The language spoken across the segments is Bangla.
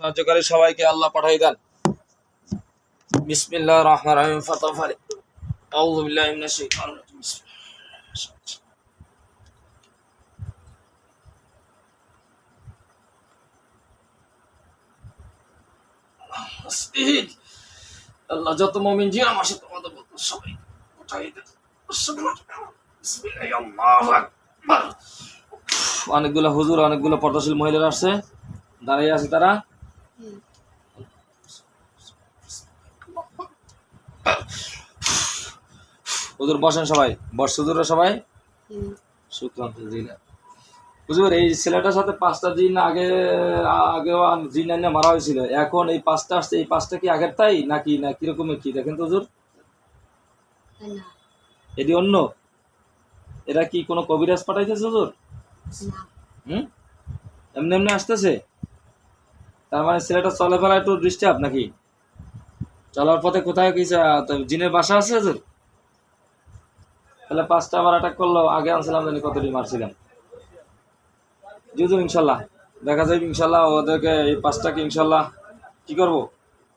সাহায্যকারী সবাইকে আল্লাহ পাঠাই দেন। বিসমিল্লাহ রহমান রহিম ফতহ আলী আউযু বিল্লাহি মিনাশ শাইতানির রাজিম বিসমিল্লাহ। আস্তিক। আল্লাহ যত মমিন জি আমার সাথে বলতো, সবাই অনেকগুলো হুজুর, অনেকগুলো পর্দাশীল মহিলারা আসছে। দাঁড়িয়ে আছে তারা। হুজুর বসেন সবাই। বস হুজুররা সবাই? শুক্রান্ত জিনা। হুজুর এই ছেলেটার সাথে পাঁচটা দিন আগে আগে আন- জিন আনিয়ে মারা হয়েছিল। এখন এই পাঁচটা আসছে এই পাঁচটা কি আগের তাই? নাকি না কিরকমের কি? দেখেন তো হুজুর। না। এটি অন্য? এরা কি কোনো কবিরাজ পাঠাইতেছে হুজুর? না। হুম? এমনি এমনি আসতেছে? তার মানে ছেলেটা চলাফেরা একটু ডিস্টার্ব নাকি? চলার পথে কোথায় কি জিনের বাসা আছে হুজুর তাহলে পাঁচটা আবার অ্যাটাক করল, আগে আনছিলাম, জানি কতটি মারছিলাম। হুজুর ইনশাল্লাহ। দেখা যাবে ইনশাল্লাহ ওদেরকে এই পাঁচটাকে ইনশাল্লাহ কি করব?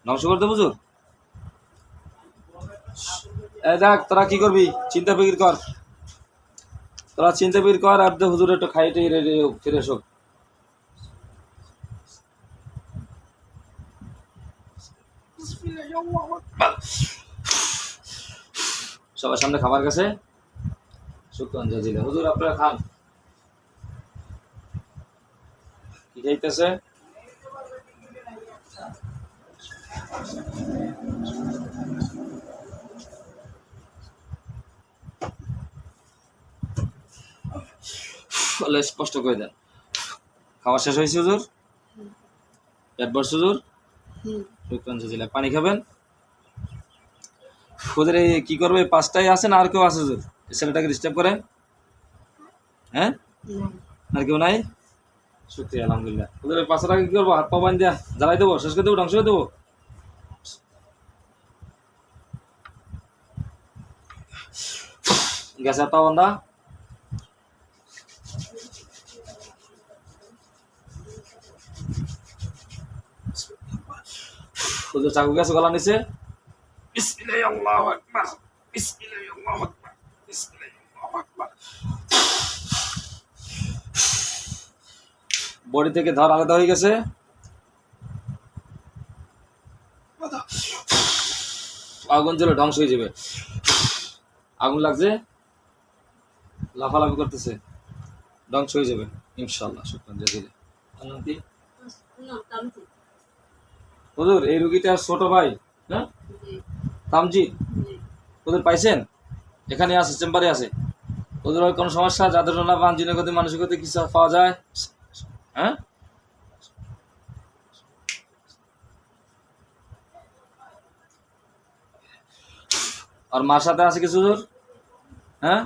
ধ্বংস করতে বুঝুর এই দেখ, তোরা কি করবি? চিন্তা ফিকির কর। তোরা চিন্তা ফিকির কর, আর হুজুর একটু রেডি ফিরে এসো। সবার সামনে খাবার কাছে শুক্রান জাজিলা হুজুর আপনারা খান। কি খাইতেছে? বলে স্পষ্ট করে দেন। খাওয়া শেষ হয়েছে হুজুর? পেট ভরছে হুজুর? শুক্রান জাজিলা পানি খাবেন? এই কি করবে? পাঁচটাই আছে না আর কেউ আছে হুজুর ছেলেটাকে ডিস্টার্ব করে? হ্যাঁ? আর কেউ নাই? সত্যি আলহামদুলিল্লাহ। ওদের ওই পাঁচশো টাকা কি করব? হাত পা বান দিয়া জ্বালাই দেবো শেষ করে দেবো ধ্বংস করে দেবো? গেছে হাত পা বান্ধা ওদের চাকু গেছে গলা নিচে বিসমিল্লাহ আল্লাহু আকবার বিসমিল্লাহ আল্লাহু আকবার বিসমিল্লাহ আল্লাহু আকবার বডি থেকে ধর আলাদা হয়ে গেছে। আগুন জ্বলে ধ্বংস হয়ে যাবে। আগুন লাগছে। লাফালাফি করতেছে। ধ্বংস হয়ে যাবে। ইনশাল্লাহ শুক্রান না হুজুর এই রুগীটার ছোট ভাই হ্যাঁ? তামজি ওদের পাইছেন? এখানে আছে, চেম্বারে আছে। ওদের ওই কোনো সমস্যা? যাদের জন্য পান জিনের গতি মানসিকতা কিছু পাওয়া যায়? হ্যাঁ? আর মার সাথে আছে কিছু হুজুর? হ্যাঁ?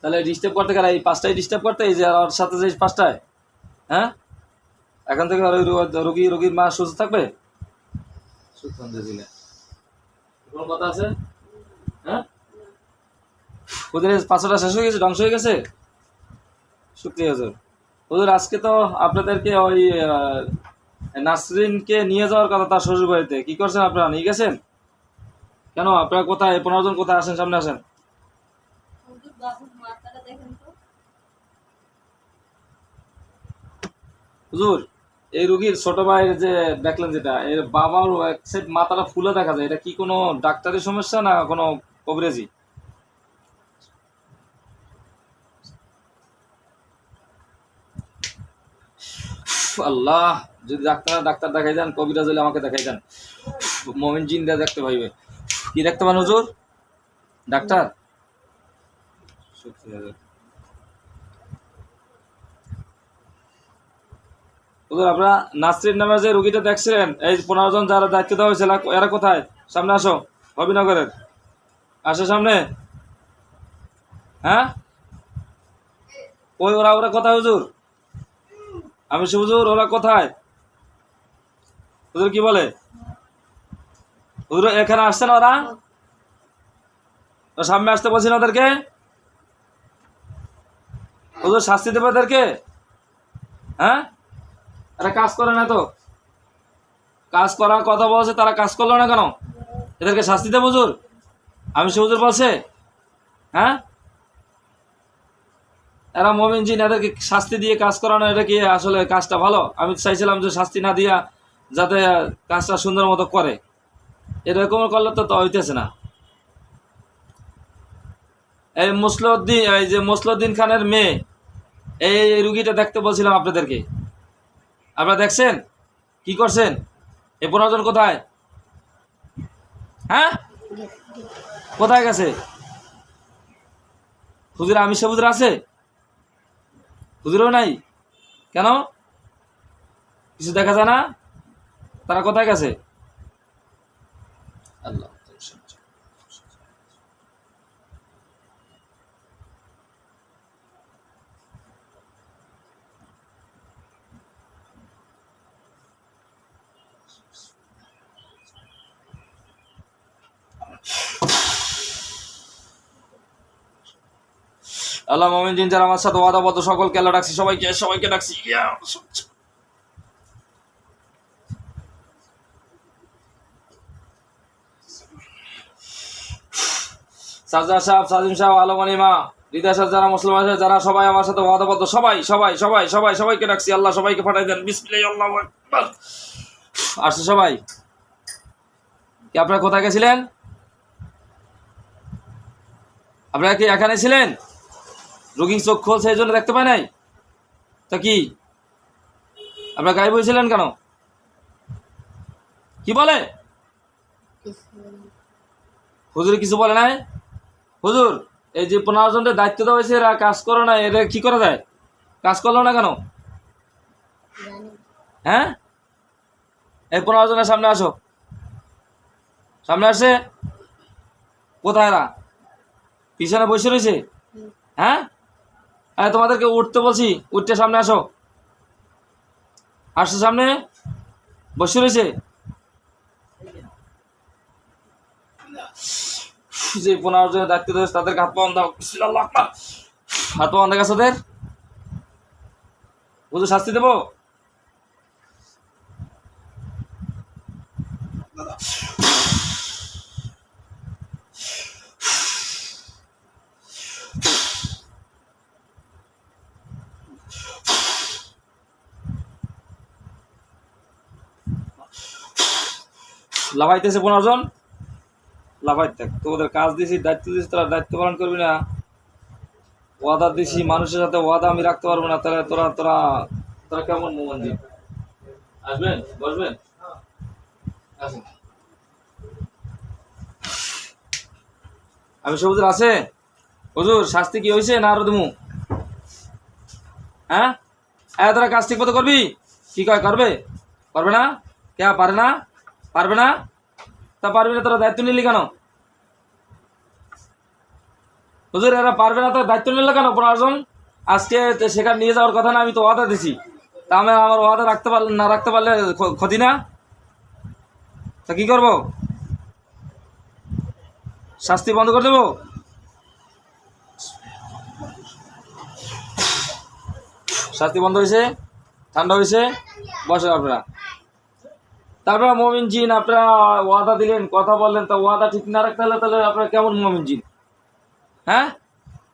তাহলে ডিস্টার্ব করতে গেলে এই পাঁচটাই ডিস্টার্ব করতে, এই যে ওর সাথে যে পাঁচটায় হ্যাঁ? এখন থেকে আর রোগী, রোগীর মা সুস্থ থাকবে? দিলে কোনো কথা আছে? হ্যাঁ? ওদের পাঁচটা শেষ হয়ে গেছে ধ্বংস হয়ে গেছে? শুক্রিয়া হুজুর। হুজুর আজকে তো আপনাদেরকে ওই নাসরিনকে নিয়ে যাওয়ার কথা তার শ্বশুর বাড়িতে কি করছেন আপনারা নিয়ে গেছেন? কেন? আপনারা কোথায়? পনেরো জন কোথায় আসেন সামনে আসেন? হুজুর এই রুগীর ছোট ভাইয়ের যে দেখলেন যেটা, এর বাবার এক সাইড মাথাটা ফুলে দেখা যায়। এটা কি কোনো ডাক্তারের সমস্যা না কোনো কবরেজি? আল্লাহ, যদি ডাক্তার ডাক্তার দেখাই যান কবিরাজ হলে আমাকে দেখাই দেন। মমিন জিন দিয়ে দেখতে পাইবে। কি দেখতে পান হুজুর? ডাক্তার? আপনারা নাসরিন নামে যে রুগীটা দেখছিলেন এই পনেরো জন যারা দায়িত্ব দেওয়া হয়েছিল এরা কোথায়? সামনে আসো হবিনগরের আসো সামনে। হ্যাঁ? ওই ওরা ওরা কোথায় হুজুর? আমি সে হুজুর, ওরা কোথায়? হুজুর কি বলে? হুজুর, এখানে আসছেন ওরা? সামনে আসতে বলছি না ওদেরকে? হুজুর, শাস্তি দেবে ওদেরকে? হ্যাঁ? এরা কাজ করে না তো। কাজ করার কথা বলছে, তারা কাজ করল না কেন? এদেরকে শাস্তি দেবো হুজুর। আমি সে হুজুর বলছে হ্যাঁ? এরা মমিন জিন, এদেরকে শাস্তি দিয়ে কাজ করানো, এটা কি আসলে কাজটা ভালো? আমি চাইছিলাম যে শাস্তি না দিয়া যাতে কাজটা সুন্দর মতো করে। এরকম করলে তো তো হইতেছে না। এই মুসলউদ্দিন, এই যে মুসলউদ্দিন খানের মেয়ে, এই রুগীটা দেখতে বলছিলাম আপনাদেরকে। আপনারা দেখছেন? কি করছেন? এ পনেরো কোথায়? হ্যাঁ? কোথায় গেছে? হুজুর আমি সবুজরা আছে? হুজুরও নাই? কেন? কিছু দেখা যায় না? তারা কোথায় গেছে? আল্লাহ। আল্লাহ মমিন আমার সাথে ওয়াদাবদ্ধ সকলকে আল্লাহ ডাকছি, সবাইকে সবাইকে ডাকছি। সাজদা সাহেব, সাজিম সাহেব, আলম আলিমা হৃদয় সাহেব, যারা মুসলিম আছে, যারা সবাই আমার সাথে ওয়াদাবদ্ধ সবাই সবাই সবাই সবাই, সবাইকে ডাকছি, আল্লাহ সবাইকে পাঠাই দেন। বিসমিল্লাহ আসছে সবাই। কি, আপনারা কোথায় গেছিলেন? আপনারা কি এখানে ছিলেন? রোগীর চোখ খুলছে, এই জন্য দেখতে পায় নাই? তা কি? আপনার গায়ে বইছিলেন কেন? কি বলে? হুজুর কিছু বলে নাই? হুজুর, এই যে পনেরো জনের দায়িত্ব দেওয়া হয়েছে, এরা কাজ করো না, এরা কি করা যায়? কাজ করল না কেন? হ্যাঁ? এই পনেরো জনের সামনে আসো। সামনে আসে? কোথায় এরা? পিছনে বসে রয়েছে? হ্যাঁ? হ্যাঁ তোমাদেরকে উঠতে বলছি উঠতে সামনে আসো আসো সামনে বসে রয়েছে যে পনেরো জনের দায়িত্ব ধরেছে তাদেরকে হাত পা। হাত পাওয়ান দেখা ওদের বুঝে শাস্তি দেবো লাভাইতেছে পনেরো জন। লাভাইতে থাক তো কাজ দিছি, দায়িত্ব দিছি, তোরা দায়িত্ব পালন করবি না। ওয়াদা দিছি, মানুষের সাথে ওয়াদা আমি রাখতে পারব না, তাহলে তোরা তোরা তোরা কেমন মোহন আসবেন? বসবেন? আমি সবুজের আছে? হুজুর, শাস্তি কি হয়েছে না আরও হ্যাঁ? হ্যাঁ তোরা কাজ ঠিক মতো করবি? কি কয়, করবে? করবে না? কে, পারে না? পারবে না? তা পারবে না, তোরা দায়িত্ব নিলি কেন? হুজুর, এরা পারবে না, তোরা দায়িত্ব নিলে কেন? জন? আজকে সেখানে নিয়ে যাওয়ার কথা না, আমি তো ওয়াদা দিছি। তা আমি আমার ওয়াদা রাখতে পারলে, না রাখতে পারলে ক্ষতি না? তা কি করব? শাস্তি বন্ধ করে দেবো? শাস্তি বন্ধ হয়েছে? ঠান্ডা হয়েছে? বসে আপনারা তারপরে মমিন জিন, আপনারা ওয়াদা দিলেন, কথা বললেন, তা ওয়াদা ঠিক না রাখতে হলে তাহলে আপনারা কেমন মমিন জিন? হ্যাঁ?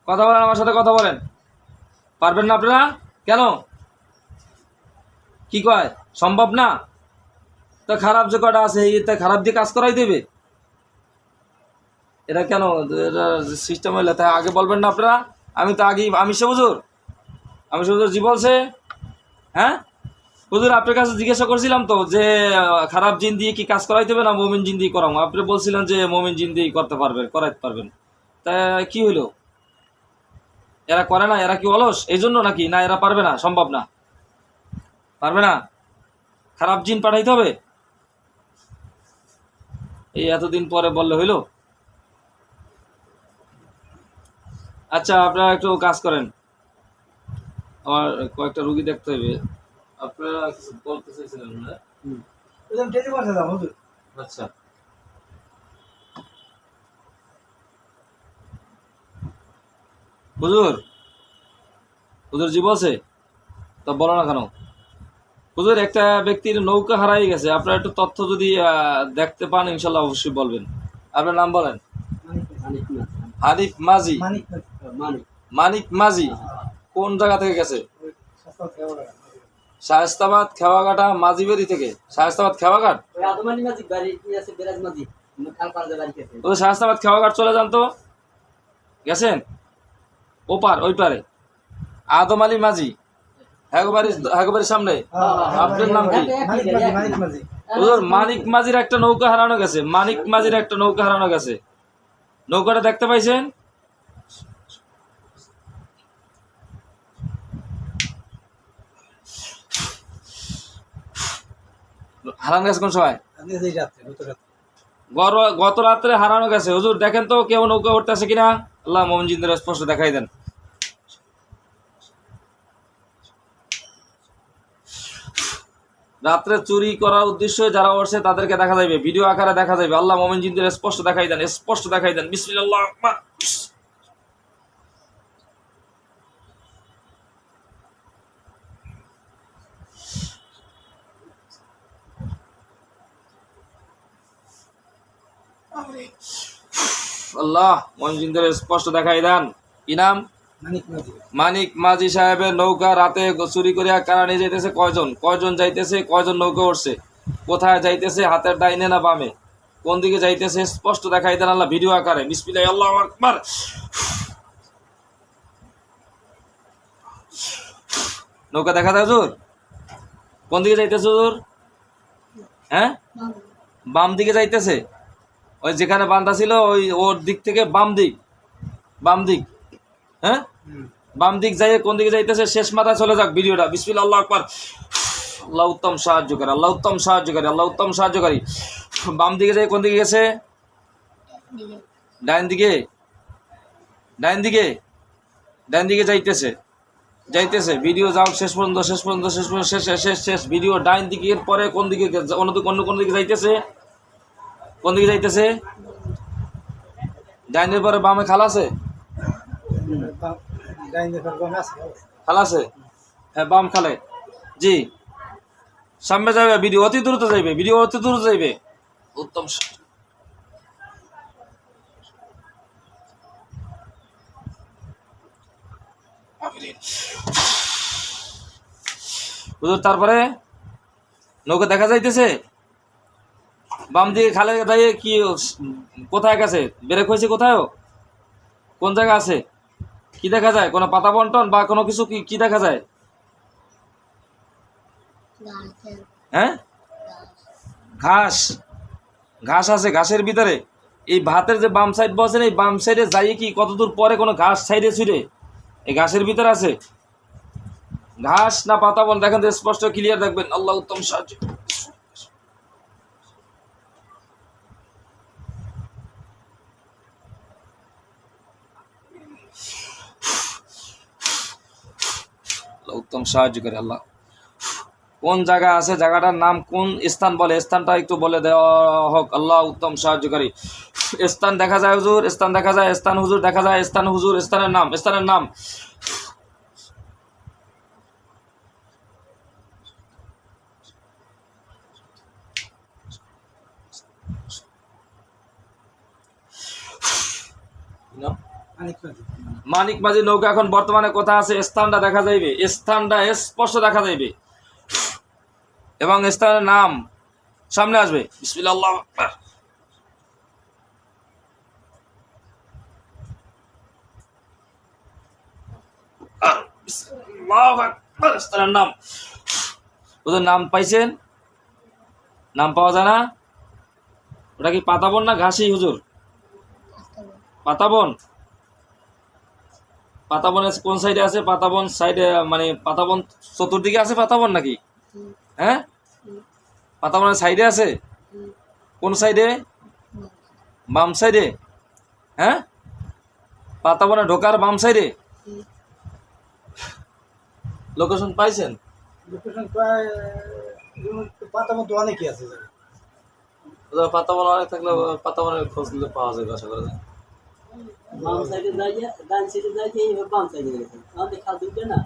কথা বলেন, আমার সাথে কথা বলেন। পারবেন না আপনারা? কেন? কি কয়? সম্ভব না? তো খারাপ যে কটা আছে, এই এতে খারাপ দিয়ে কাজ করাই দেবে। এটা কেন? এটা সিস্টেম হইলে তাই আগে বলবেন না আপনারা? আমি তো আগেই আমি সে হুজুর? আমি সে হুজুর জি বলছে? হ্যাঁ? হুজুর, আপনার কাছে জিজ্ঞাসা করছিলাম তো যে খারাপ জিন দিয়ে কি কাজ করাইতে হবে না মোমিন জিন দিয়ে করাবো আপনি বলছিলেন যে মোমিন জিন দিয়ে করতে পারবেন, করাইতে পারবেন। তা কি হইল? এরা করে না? এরা কি অলস? এই জন্য নাকি? না, এরা পারবে না? সম্ভব না। পারবে না? খারাপ জিন পাঠাইতে হবে? এই এতদিন পরে বললে হইল? আচ্ছা আপনারা একটু কাজ করেন। আমার কয়েকটা রুগী দেখতে হবে। আপনারা বলতে চাইছিলেন না? ওজন টেনে বসে দাও হুজুর। আচ্ছা। হুজুর হুজুর জি বলছে তা বলো না কেন? হুজুর একটা ব্যক্তির নৌকা হারাই গেছে। আপনার একটু তথ্য যদি আহ, দেখতে পান ইনশাল্লাহ অবশ্যই বলবেন। আপনার নাম বলেন? হানিফ মাঝি। মানিক মানিক মাঝি। কোন জায়গা থেকে গেছে ওই সস্তা খেয়ে ওরা শায়স্তাবাদ খেওয়াঘাটা মাঝিবেরি থেকে। শায়স্তাবাদ খেওয়াঘাট? ওদের শায়স্তাবাদ খেওয়াঘাট চলে যান তো। গেছেন? ওপার ওই পারে। আদম আলী মাঝি। হ্যাগোবাড়ির হ্যাগোবাড়ির সামনে। আপনার নাম কি? মানিক মাঝির একটা নৌকা হারানো গেছে। মানিক মাঝির একটা নৌকা হারানো গেছে। নৌকাটা দেখতে পাইছেন? হারানো গেছে কোন সময়? রাত্রে গত রাত্রে। হারানো গেছে। হুজুর দেখেন তো কেউ নৌকা কিনা? আল্লাহ মোমজিনদের স্পষ্ট দেখাই দেন। রাত্রে চুরি করার উদ্দেশ্যে যারা উঠছে তাদেরকে দেখা যাবে ভিডিও আকারে দেখা যাবে আল্লাহ মোমিনজিনদের স্পষ্ট দেখাই দেন স্পষ্ট দেখাই দেন। বিসমিল্লাহ আকবার। আল্লাহ মোমিনজিনদের স্পষ্ট দেখাই দেন। কি নাম? মানিক মাঝি। সাহেবের নৌকা রাতে চুরি করিয়া কারা নিয়ে যাইতেছে? কয়জন? কয়জন যাইতেছে? কয়জন নৌকা উঠছে কোথায় যাইতেছে? হাতের ডাইনে না বামে? কোন দিকে যাইতেছে? স্পষ্ট দেখাই দেন আল্লাহ ভিডিও আকারে। বিসমিল্লাহ আল্লাহ আকবার। নৌকা দেখা হুজুর? কোন দিকে যাইতেছে হুজুর? হ্যাঁ? বাম দিকে যাইতেছে? ওই যেখানে বান্ধা ছিল ওই ওর দিক থেকে বাম দিক। বাম দিক। হ্যাঁ? বাম দিক যাই কোন দিকে যাইতেছে? শেষ মাথায় চলে যাক ভিডিওটা। বিসমিল্লাহ আল্লাহ আকবার। আল্লাহ উত্তম সাহায্যকারী আল্লাহ উত্তম সাহায্যকারী আল্লাহ উত্তম সাহায্যকারী বাম দিকে যাই কোন দিকে গেছে? ডাইন দিকে। ডাইন দিকে। ডাইন দিকে যাইতেছে। যাইতেছে। ভিডিও যাও শেষ পর্যন্ত শেষ পর্যন্ত শেষ পর্যন্ত শেষ শেষ শেষ ভিডিও ডাইন দিকের পরে কোন দিকে অন্য অন্য কোন দিকে যাইতেছে? কোন দিকে যাইতেছে? ডাইনের পরে বামে খাল আছে? খাল আছে? হ্যাঁ বাম খালে। জি। সামনে যাবে ভিডিও অতি দ্রুত যাইবে ভিডিও অতি দ্রুত যাইবে। উত্তম তারপরে নৌকা দেখা যাইতেছে? বাম দিকে খালে দাঁড়িয়ে কি কোথায় গেছে? ব্রেক হয়েছে কোথায়ও? কোন জায়গা আছে? কি দেখা যায়? কোনো পাতা বন্টন বা কোনো কিছু কি কি দেখা যায়? হ্যাঁ? ঘাস। ঘাস আছে ঘাসের ভিতরে। এই ভাতের যে বাম সাইড বসেন এই বাম সাইডে যাইয়ে কি কতদূর পরে কোনো ঘাস সাইডে ছুড়ে? এই ঘাসের ভিতরে আছে। ঘাস না পাতা বন? দেখেন স্পষ্ট ক্লিয়ার দেখবেন। আল্লাহ উত্তম সাহায্য। উত্তম সাহায্য করে আল্লাহ। কোন জায়গা আছে, জায়গাটার নাম কোন স্থান বলে, স্থানটা একটু বলে দেওয়া হোক। আল্লাহ উত্তম সাহায্যকারী। স্থান দেখা যায় হুজুর, স্থান দেখা যায়, স্থান হুজুর দেখা যায়, স্থান হুজুর, স্থানের নাম স্থানের নাম। মানিক মাঝি নৌকা এখন বর্তমানে কোথায় আছে? স্থানটা দেখা যাইবে। স্থানটা স্পষ্ট দেখা যাইবে। এবং স্থানের নাম সামনে আসবে। নাম। ওদের নাম পাইছেন? নাম পাওয়া যায় না? ওটা কি পাতাবন না ঘাসি? হুজুর? পাতাবন পাতাবনের কোন সাইডে আছে? পাতাবন সাইডে মানে পাতাবন চতুর্দিকে আছে পাতাবন নাকি? হ্যাঁ? পাতাবনের সাইডে আছে? কোন সাইডে বাম সাইডে হ্যাঁ? পাতাবনে ঢোকার বাম সাইডে লোকেশন পাইছেন? লোকেশন প্রায় পাতা মতো অনেকই আছে। পাতাবন অনেক থাকলে পাতাবনের খোঁজ দিলে পাওয়া যাবে আশা করা যায়। বাম সাইডে যাইয়ে ডান সাইডে যাইয়ে এইভাবে বাম সাইডে গেছে আমাদের খাল দুইটা না?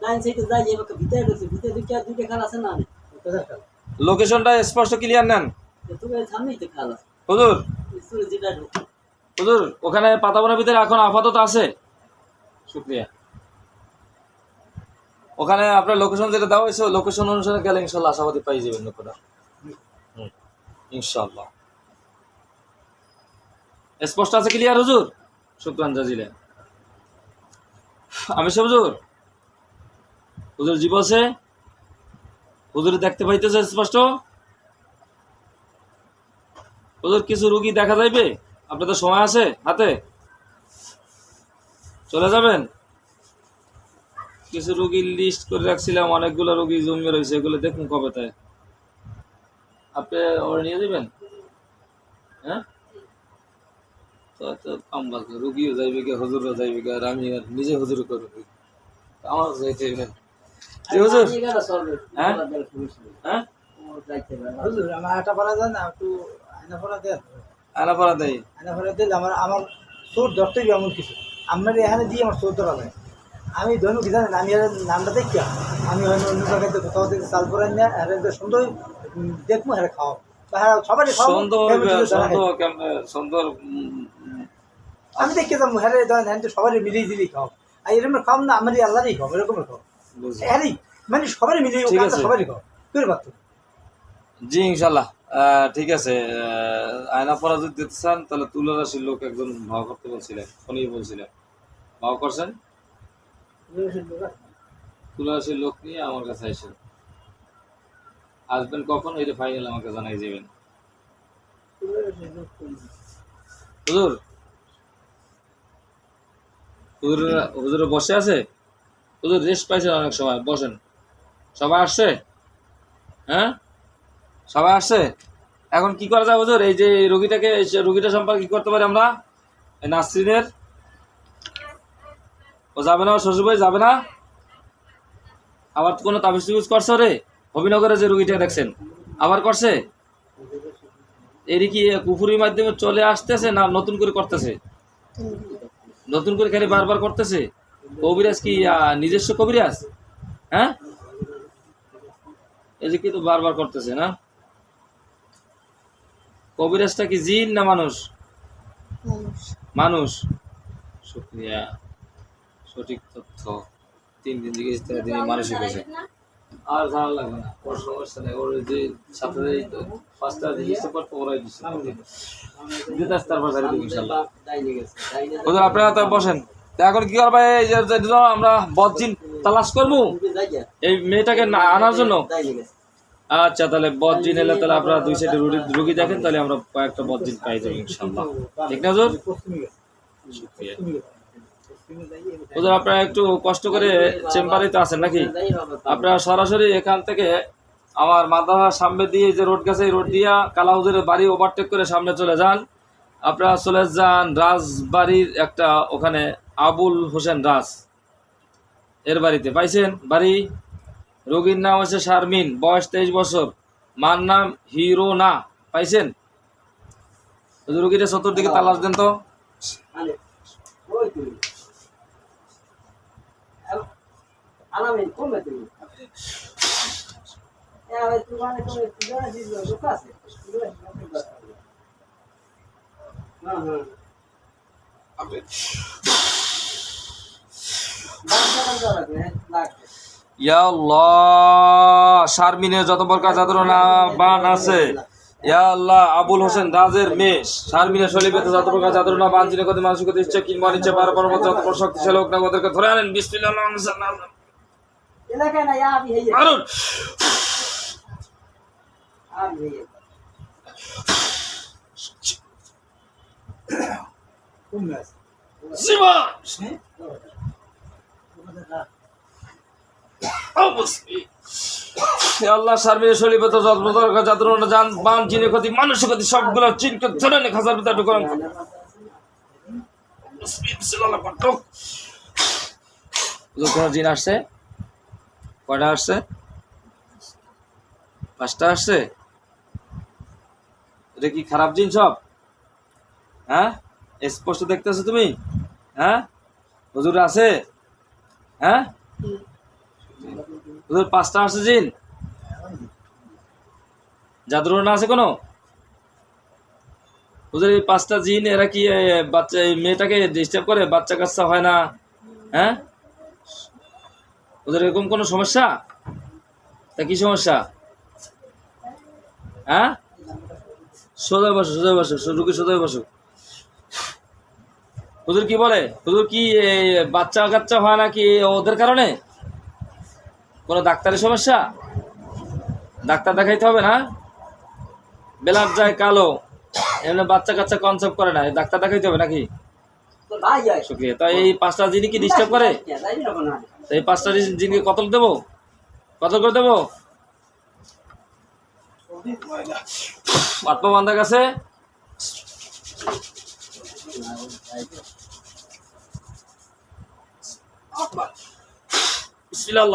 লাইন সাইডে যাই এবার ভিতরে ঢুকছে ভিতরে ঢুকে আর দুইটা খাল আছে না? কোথায় খেলা? লোকেশনটা স্পষ্ট ক্লিয়ার নেন। হুজুর। হুজুর ওখানে পাতাবনের ভিতরে এখন আপাতত আছে। শুক্রিয়া। ওখানে আপনার লোকেশন যেটা দেওয়া হয়েছে লোকেশন অনুসারে গেলে ইনশাল্লাহ আশাবাদী পাই যাবেন লোকটা হুম, ইনশাল্লাহ। স্পষ্ট আছে ক্লিয়ার হুজুর? শুক্রান জাজিলে। আমি সে হুজুর? হুজুর জীব আছে? হুজুর দেখতে পাইতেছে স্পষ্ট? হুজুর, কিছু রুগী দেখা যাইবে? আপনাদের সময় আছে? হাতে? চলে যাবেন? কিছু রুগীর লিস্ট করে রাখছিলাম, অনেকগুলো রুগী জমে রয়েছে, এগুলো দেখুন কবে তাই। আপনি ওরা নিয়ে যাবেন? হ্যাঁ? তো কামবাজ রুগীও যাইবে কে হুজুরও যাইবে আর আমি আর নিজে হুজুর করব। আমার যাইতে হবে। জি হুজুর। হ্যাঁ? হ্যাঁ? হ্যাঁ হুজুর আমার আটা যায় না একটু আয়না পড়া দেন। আনা পড়া দেয় আয়না পড়া দিলে আমার আমার চোর ধরতে এমন কিছু। এখানে দিয়ে আমার চোর ধরা যায়। আমি ধরুন কি জানেন? আমি নামটা দেখি আমি অন্য জায়গায় কোথাও থেকে চাল পরে না আর সুন্দর দেখব হ্যাঁ খাওয়া হ্যাঁ সবারই সুন্দর family আমি দেখে যাব হ্যাঁ ধরেন হ্যাঁ তো সবারই মিলিয়ে দিলেই খাও আর এরকম খাও না আমারই আল্লাহরই খাও এরকম খাও। হ্যাঁ মানে সবারই মিলিয়ে ঠিক আছে। সবারই খাও করে পারতো জি ইনশাল্লাহ। ঠিক আছে। আহ, আয়না পড়া যদি দিতে চান তাহলে তুলা রাশির লোক একজন ভাও করতে বলছিলেন উনি বলছিলেন। ভাও করছেন? তুলা রাশির লোক নিয়ে আমার কাছে আসেন। আসবেন কখন? এটা ফাইনাল আমাকে জানাই যাবেন হুজুর হুজুর বসে আছে? হুজুর, রেস্ট পাইছেন অনেক সময়, বসেন। সবাই আসছে? হ্যাঁ? সবাই আসছে? এখন কি করা যায় হুজুর? এই যে রোগীটাকে রোগীটা সম্পর্কে কি করতে পারি আমরা? নাসরিনের? ও যাবে না, ওর শ্বশুর যাবে না? আবার কোনো তাবিজ ইউজ করছে রে অভিনগরে যে রুগীটা দেখছেন। আবার করছে? এর কি কুফুরির মাধ্যমে চলে আসতেছে না নতুন করে করতেছে? নতুন করে খালি বারবার করতেছে? কবিরাজ কি নিজস্ব কবিরাজ? হ্যাঁ? এই যে কিন্তু বারবার করতেছে না? কবিরাজটা কি জিন না মানুষ? মানুষ। শুক্রিয়া। সঠিক তথ্য। তিন দিন জিজ্ঞেস তিনি মানুষই পেয়েছে আর লাগবে না ওর সমস্যা নেই। ওর যে পাঁচটা করতে ওরাই দিচ্ছে দিতে আসতে তারপর দেবো ইনশাল্লাহ। ওদের আপনারা তো বসেন। এখন কি করবে? আমরা বদজিন তালাশ করব? এই মেয়েটাকে না- আনার জন্য? আচ্ছা তাহলে বদজিন এলে তাহলে আপনারা দুই সাইডে রুগী রুগী দেখেন তাহলে আমরা কয়েকটা বদজিন পাই যাব ইনশাল্লাহ। ঠিক না গেছে শুক্রিয়া। হুজুর আপনারা একটু কষ্ট করে চেম্বারে তো আছেন নাকি? আপনারা সরাসরি এখান থেকে আমার মাদাহার সামনে দিয়ে যে রোড গেছে, এই রোড দিয়া কালা হুজুরের বাড়ি ওভারটেক করে সামনে চলে যান। আপনারা চলে যান রাজবাড়ির একটা ওখানে আবুল হোসেন রাজ। এর বাড়িতে। পাইছেন? বাড়ি? রোগীর নাম হচ্ছে শারমিন, বয়স তেইশ বছর। মার নাম হিরো না পাইছেন রোগীটা চতুর্দিকে তালাশ দেন তো। শারমিনের যত প্রকার যাত্রা বান আছে। ইয়া আল্লাহ আবুল হোসেন দাজের মেয়ে শারমিনের শরীরেতে যত প্রকার যাত্রা বান জিনে কত মানসিকত ইচ্ছা কিংবা ইচ্ছে পার পর্বত যত শক্তিশালী হোক না ওদেরকে ধরে আনেন। বিসমিল্লাহ এলাকায় না শিবা আল্লাহ শারমিনের শরীরেতে যত প্রকার যাত্রা জান বান জিনে ক্ষতি মানসিক ক্ষতি সবগুলো চিনকে ধরে নে খাসার ভিতরে বিসমিল্লাহ জিন আসছে কয়টা আসছে? পাঁচটা আসছে? এটা কি খারাপ জিন সব? হ্যাঁ? স্পষ্ট দেখতেছো তুমি? হ্যাঁ? হুজুর আছে? হ্যাঁ? তোদের পাঁচটা আসছে জিন? জাদুর না আছে কোনো? ওদের এই পাঁচটা জিন, এরা কি বাচ্চা মেয়েটাকে ডিস্টার্ব করে? বাচ্চা কাচ্চা হয় না? হ্যাঁ? ওদের এরকম কোনো সমস্যা? তা কি সমস্যা? হ্যাঁ? সোজা বসো সোজা বসো রুগী সোজা বসো। হুজুর কি বলে? হুজুর কি বাচ্চা কাচ্চা হয় নাকি ওদের কারণে? কোনো ডাক্তারের সমস্যা? ডাক্তার দেখাইতে হবে না? বেলার যায় কালো এমনি বাচ্চা কাচ্চা কনসেপ্ট করে না। ডাক্তার দেখাইতে হবে নাকি? শুক্রিয়া। তা এই পাঁচটা জিনিস কি ডিস্টার্ব করে? এই পাঁচটা জিনিসকে কত দেবো? কত করে দেবো? আত্মা বান্ধা কাছে বিসমিল্লাহ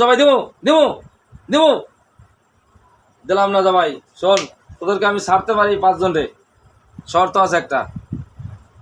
জামাই দিলাম না জামাই, শোন, তোদেরকে আমি ছাড়তে পারি পাঁচজন রে শর্ত আছে একটা।